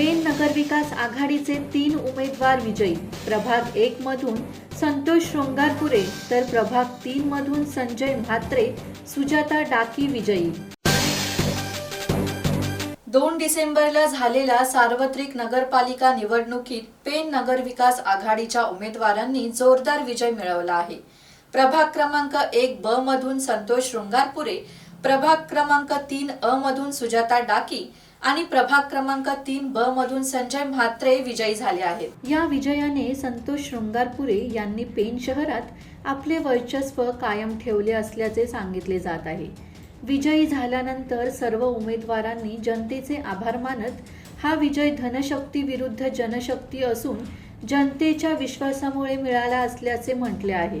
Pen नगरविकास आघाडीचे तीन उमेदवार विजयी. प्रभाग एक मधून संतोष शृंगारपुरे तर प्रभाग तीन मधून संजय म्हात्रे सुजाता डाकी विजयी. दोन डिसेंबरला झालेल्या सार्वत्रिक नगरपालिका निवडणुकीत पेन नगरविकास आघाडीच्या उमेदवारांनी जोरदार विजय मिळवला आहे. प्रभाग क्रमांक एक ब मधून संतोष शृंगारपुरे प्रभाग क्रमांक तीन अ मधून सुजाता डाकी आणि प्रभाग क्रमांक तीन ब मधून संजय म्हात्रे विजयी झाले आहेत. या विजयाने संतोष शृंगारपुरे यांनी पेन शहरात आपले वर्चस्व कायम ठेवले असल्याचे सांगितले जात आहे. विजयी झाल्यानंतर सर्व उमेदवारांनी जनतेचे आभार मानत हा विजय धनशक्ती विरुद्ध जनशक्ती असून जनतेच्या विश्वासामुळे मिळाला असल्याचे म्हटले आहे.